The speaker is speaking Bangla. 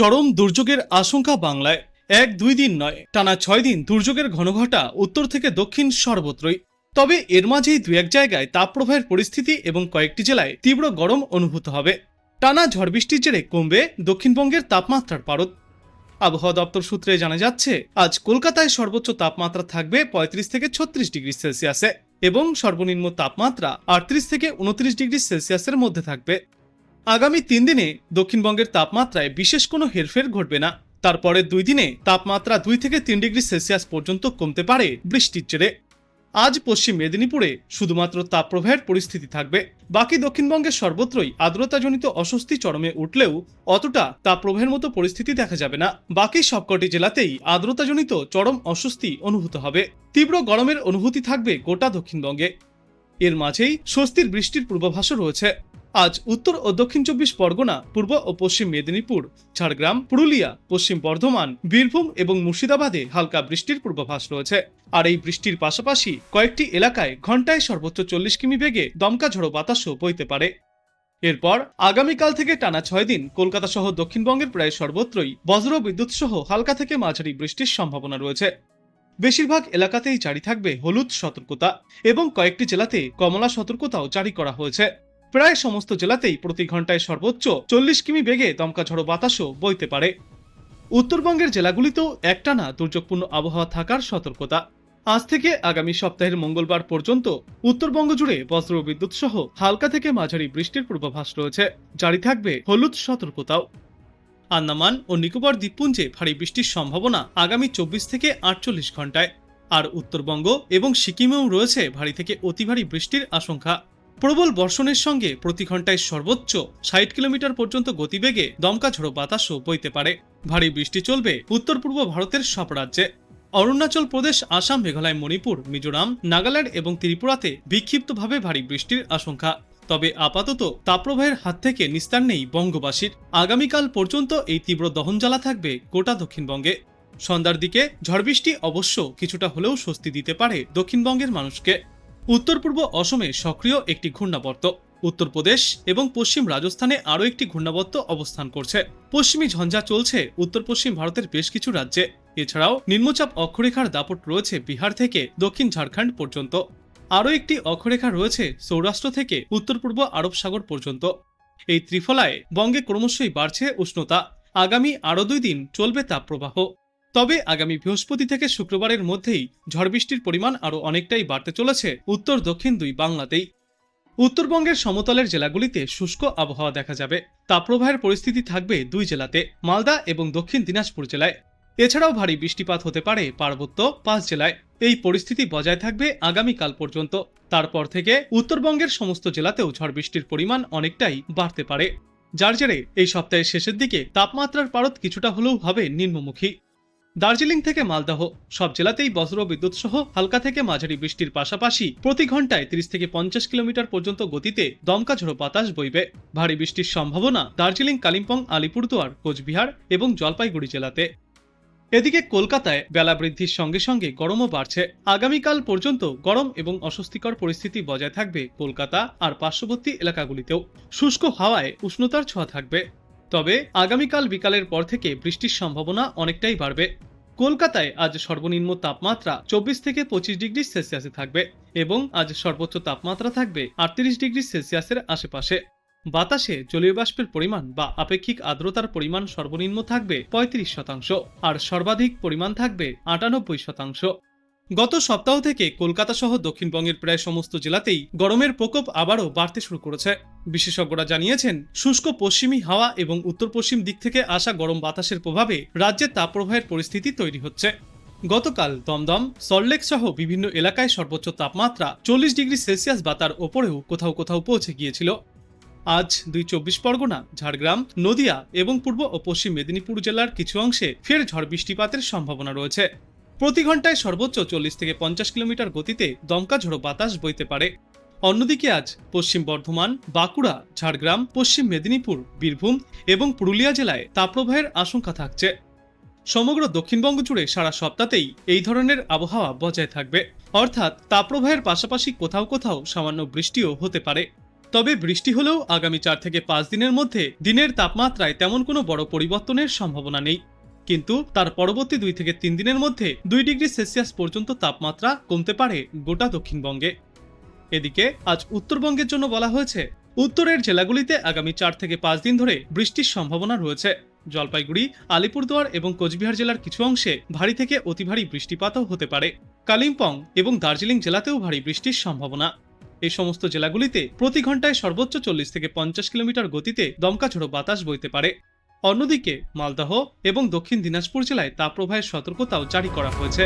চরম দুর্যোগের আশঙ্কা বাংলায়। এক, দুই দিন নয়, টানা ছয় দিন দুর্যোগের ঘনঘটা উত্তর থেকে দক্ষিণ সর্বত্রই। তবে এর মাঝেই দু এক জায়গায় তাপপ্রবাহের পরিস্থিতি এবং কয়েকটি জেলায় তীব্র গরম অনুভূত হবে। টানা ঝড় বৃষ্টির জেরে কমবে দক্ষিণবঙ্গের তাপমাত্রার পারদ। আবহাওয়া দপ্তর সূত্রে জানা যাচ্ছে, আজ কলকাতায় সর্বোচ্চ তাপমাত্রা থাকবে পঁয়ত্রিশ থেকে ছত্রিশ ডিগ্রি সেলসিয়াসে এবং সর্বনিম্ন তাপমাত্রা আটত্রিশ থেকে উনত্রিশ ডিগ্রি সেলসিয়াসের মধ্যে থাকবে। আগামী তিন দিনে দক্ষিণবঙ্গের তাপমাত্রায় বিশেষ কোনো হেরফের ঘটবে না। তারপরের দুই দিনে তাপমাত্রা দুই থেকে তিন ডিগ্রি সেলসিয়াস পর্যন্ত কমতে পারে বৃষ্টির জেরে। আজ পশ্চিম মেদিনীপুরে শুধুমাত্র তাপপ্রবাহের পরিস্থিতি থাকবে। বাকি দক্ষিণবঙ্গের সর্বত্রই আর্দ্রতাজনিত অস্বস্তি চরমে উঠলেও অতটা তাপপ্রবাহের মতো পরিস্থিতি দেখা যাবে না। বাকি সবকটি জেলাতেই আর্দ্রতাজনিত চরম অস্বস্তি অনুভূত হবে। তীব্র গরমের অনুভূতি থাকবে গোটা দক্ষিণবঙ্গে। এর মাঝেই স্বস্তির বৃষ্টির পূর্বাভাসও রয়েছে। আজ উত্তর ও দক্ষিণ চব্বিশ পরগনা, পূর্ব ও পশ্চিম মেদিনীপুর, ঝাড়গ্রাম, পুরুলিয়া, পশ্চিম বর্ধমান, বীরভূম এবং মুর্শিদাবাদে হালকা বৃষ্টির পূর্বাভাস রয়েছে। আর এই বৃষ্টির পাশাপাশি কয়েকটি এলাকায় ঘন্টায় সর্বোচ্চ চল্লিশ কিমি বেগে দমকা ঝড়ো বাতাসও বইতে পারে। এরপর আগামীকাল থেকে টানা ছয় দিন কলকাতা সহ দক্ষিণবঙ্গের প্রায় সর্বত্রই বজ্র বিদ্যুৎ সহ হালকা থেকে মাঝারি বৃষ্টির সম্ভাবনা রয়েছে। বেশিরভাগ এলাকাতেই জারি থাকবে হলুদ সতর্কতা এবং কয়েকটি জেলাতে কমলা সতর্কতাও জারি করা হয়েছে। প্রায় সমস্ত জেলাতেই প্রতি ঘন্টায় সর্বোচ্চ চল্লিশ কিমি বেগে দমকা ঝড়ো বাতাসও বইতে পারে। উত্তরবঙ্গের জেলাগুলিতেও একটানা দুর্যোগপূর্ণ আবহাওয়া থাকার সতর্কতা। আজ থেকে আগামী সপ্তাহের মঙ্গলবার পর্যন্ত উত্তরবঙ্গ জুড়ে বজ্র বিদ্যুৎ সহ হালকা থেকে মাঝারি বৃষ্টির পূর্বাভাস রয়েছে। জারি থাকবে হলুদ সতর্কতাও। আন্দামান ও নিকোবর দ্বীপপুঞ্জে ভারী বৃষ্টির সম্ভাবনা আগামী চব্বিশ থেকে আটচল্লিশ ঘন্টায় আর উত্তরবঙ্গ এবং সিকিমেও রয়েছে ভারী থেকে অতি ভারী বৃষ্টির আশঙ্কা। প্রবল বর্ষণের সঙ্গে প্রতি ঘন্টায় সর্বোচ্চ ষাট কিলোমিটার পর্যন্ত গতিবেগে দমকা ঝোড়ো বাতাসও বইতে পারে। ভারী বৃষ্টি চলবে উত্তর পূর্ব ভারতের সব রাজ্যে। অরুণাচল প্রদেশ, আসাম, মেঘালয়, মণিপুর, মিজোরাম, নাগাল্যান্ড এবং ত্রিপুরাতে বিক্ষিপ্তভাবে ভারী বৃষ্টির আশঙ্কা। তবে আপাতত তাপপ্রবাহের হাত থেকে নিস্তার নেই বঙ্গবাসীর। আগামীকাল পর্যন্ত এই তীব্র দহন দহনজ্বালা থাকবে গোটা দক্ষিণবঙ্গে। সন্ধ্যার দিকে ঝড় বৃষ্টি অবশ্য কিছুটা হলেও স্বস্তি দিতে পারে দক্ষিণবঙ্গের মানুষকে। উত্তর পূর্ব অসমে সক্রিয় একটি ঘূর্ণাবর্ত। উত্তরপ্রদেশ এবং পশ্চিম রাজস্থানে আরও একটি ঘূর্ণাবর্ত অবস্থান করছে। পশ্চিমী ঝঞ্ঝা চলছে, উত্তর পশ্চিম ভারতের বেশ কিছু রাজ্যে। এছাড়াও নিম্নচাপ অক্ষরেখার দাপট রয়েছে বিহার থেকে দক্ষিণ ঝাড়খণ্ড পর্যন্ত। আরও একটি অক্ষরেখা রয়েছে সৌরাষ্ট্র থেকে উত্তর পূর্ব আরব সাগর পর্যন্ত। এই ত্রিফলায় বঙ্গে ক্রমশই বাড়ছে উষ্ণতা। আগামী আরও দুই দিন চলবে তাপপ্রবাহ। তবে আগামী বৃহস্পতি থেকে শুক্রবারের মধ্যেই ঝড় বৃষ্টির পরিমাণ আরও অনেকটাই বাড়তে চলেছে। উত্তর দক্ষিণ দুই বাংলাতেই। উত্তরবঙ্গের সমতলের জেলাগুলিতে শুষ্ক আবহাওয়া দেখা যাবে। তাপপ্রবাহের পরিস্থিতি থাকবে দুই জেলাতে, মালদা এবং দক্ষিণ দিনাজপুর জেলায়। এছাড়াও ভারী বৃষ্টিপাত হতে পারে পার্বত্য পাঁচ জেলায়। এই পরিস্থিতি বজায় থাকবে আগামীকাল পর্যন্ত। তারপর থেকে উত্তরবঙ্গের সমস্ত জেলাতেও ঝড় বৃষ্টির পরিমাণ অনেকটাই বাড়তে পারে। যার জেরে এই সপ্তাহের শেষের দিকে তাপমাত্রার পারদ কিছুটা হলেও হবে নিম্নমুখী। দার্জিলিং থেকে মালদহ। সব জেলাতেই বজ্র বিদ্যুৎ সহ হালকা থেকে মাঝারি বৃষ্টির পাশাপাশি প্রতি ঘন্টায় তিরিশ থেকে পঞ্চাশ কিলোমিটার পর্যন্ত গতিতে দমকা ঝোড়ো বাতাস বইবে। ভারী বৃষ্টির সম্ভাবনা দার্জিলিং, কালিম্পং, আলিপুরদুয়ার, কোচবিহার এবং জলপাইগুড়ি জেলাতে। এদিকে কলকাতায় বেলা বৃদ্ধির সঙ্গে সঙ্গে গরমও বাড়ছে। আগামীকাল পর্যন্ত গরম এবং অস্বস্তিকর পরিস্থিতি বজায় থাকবে কলকাতা আর পার্শ্ববর্তী এলাকাগুলিতেও। শুষ্ক হাওয়ায় উষ্ণতার ছোঁয়া থাকবে। তবে আগামীকাল বিকালের পর থেকে বৃষ্টির সম্ভাবনা অনেকটাই বাড়বে। কলকাতায় আজ সর্বনিম্ন তাপমাত্রা চব্বিশ থেকে পঁচিশ ডিগ্রি সেলসিয়াসে থাকবে এবং আজ সর্বোচ্চ তাপমাত্রা থাকবে আটত্রিশ ডিগ্রি সেলসিয়াসের আশেপাশে। বাতাসে জলীয় বাষ্পের পরিমাণ বা আপেক্ষিক আর্দ্রতার পরিমাণ সর্বনিম্ন থাকবে পঁয়ত্রিশ শতাংশ, আর সর্বাধিক পরিমাণ থাকবে আটানব্বই শতাংশ। গত সপ্তাহ থেকে কলকাতা সহ দক্ষিণবঙ্গের প্রায় সমস্ত জেলাতেই গরমের প্রকোপ আবারও বাড়তে শুরু করেছে। বিশেষজ্ঞরা জানিয়েছেন, শুষ্ক পশ্চিমী হাওয়া এবং উত্তর পশ্চিম দিক থেকে আসা গরম বাতাসের প্রভাবে রাজ্যে তাপপ্রবাহের পরিস্থিতি তৈরি হচ্ছে। গতকাল দমদম সল্টলেক সহ বিভিন্ন এলাকায় সর্বোচ্চ তাপমাত্রা চল্লিশ ডিগ্রি সেলসিয়াস বা তার ওপরেও কোথাও কোথাও পৌঁছে গিয়েছিল। আজ দুই চব্বিশ পরগনা, ঝাড়গ্রাম, নদিয়া এবং পূর্ব ও পশ্চিম মেদিনীপুর জেলার কিছু অংশে ফের ঝড় বৃষ্টিপাতের সম্ভাবনা রয়েছে। প্রতি ঘন্টায় সর্বোচ্চ চল্লিশ থেকে পঞ্চাশ কিলোমিটার গতিতে দমকা ঝোড়ো বাতাস বইতে পারে। অন্যদিকে আজ পশ্চিম বর্ধমান, বাঁকুড়া, ঝাড়গ্রাম, পশ্চিম মেদিনীপুর, বীরভূম এবং পুরুলিয়া জেলায় তাপপ্রবাহের আশঙ্কা থাকছে। সমগ্র দক্ষিণবঙ্গ জুড়ে সারা সপ্তাহতেই এই ধরনের আবহাওয়া বজায় থাকবে। অর্থাৎ তাপপ্রবাহের পাশাপাশি কোথাও কোথাও সামান্য বৃষ্টিও হতে পারে। তবে বৃষ্টি হলেও আগামী চার থেকে পাঁচ দিনের মধ্যে দিনের তাপমাত্রায় তেমন কোনো বড় পরিবর্তনের সম্ভাবনা নেই। কিন্তু তার পরবর্তী দুই থেকে তিন দিনের মধ্যে দুই ডিগ্রি সেলসিয়াস পর্যন্ত তাপমাত্রা কমতে পারে গোটা দক্ষিণবঙ্গে। এদিকে, আজ উত্তরবঙ্গের জন্য বলা হয়েছে, উত্তরের জেলাগুলিতে আগামী চার থেকে পাঁচ দিন ধরে বৃষ্টির সম্ভাবনা রয়েছে। জলপাইগুড়ি, আলিপুরদুয়ার এবং কোচবিহার জেলার কিছু অংশে ভারী থেকে অতি ভারী বৃষ্টিপাতও হতে পারে। কালিম্পং এবং দার্জিলিং জেলাতেও ভারী বৃষ্টির সম্ভাবনা। এই সমস্ত জেলাগুলিতে প্রতি ঘন্টায় সর্বোচ্চ চল্লিশ থেকে পঞ্চাশ কিলোমিটার গতিতে দমকা ঝোড়ো বাতাস বইতে পারে। অন্যদিকে মালদহ এবং দক্ষিণ দিনাজপুর জেলায় তাপপ্রবাহের সতর্কতাও জারি করা হয়েছে।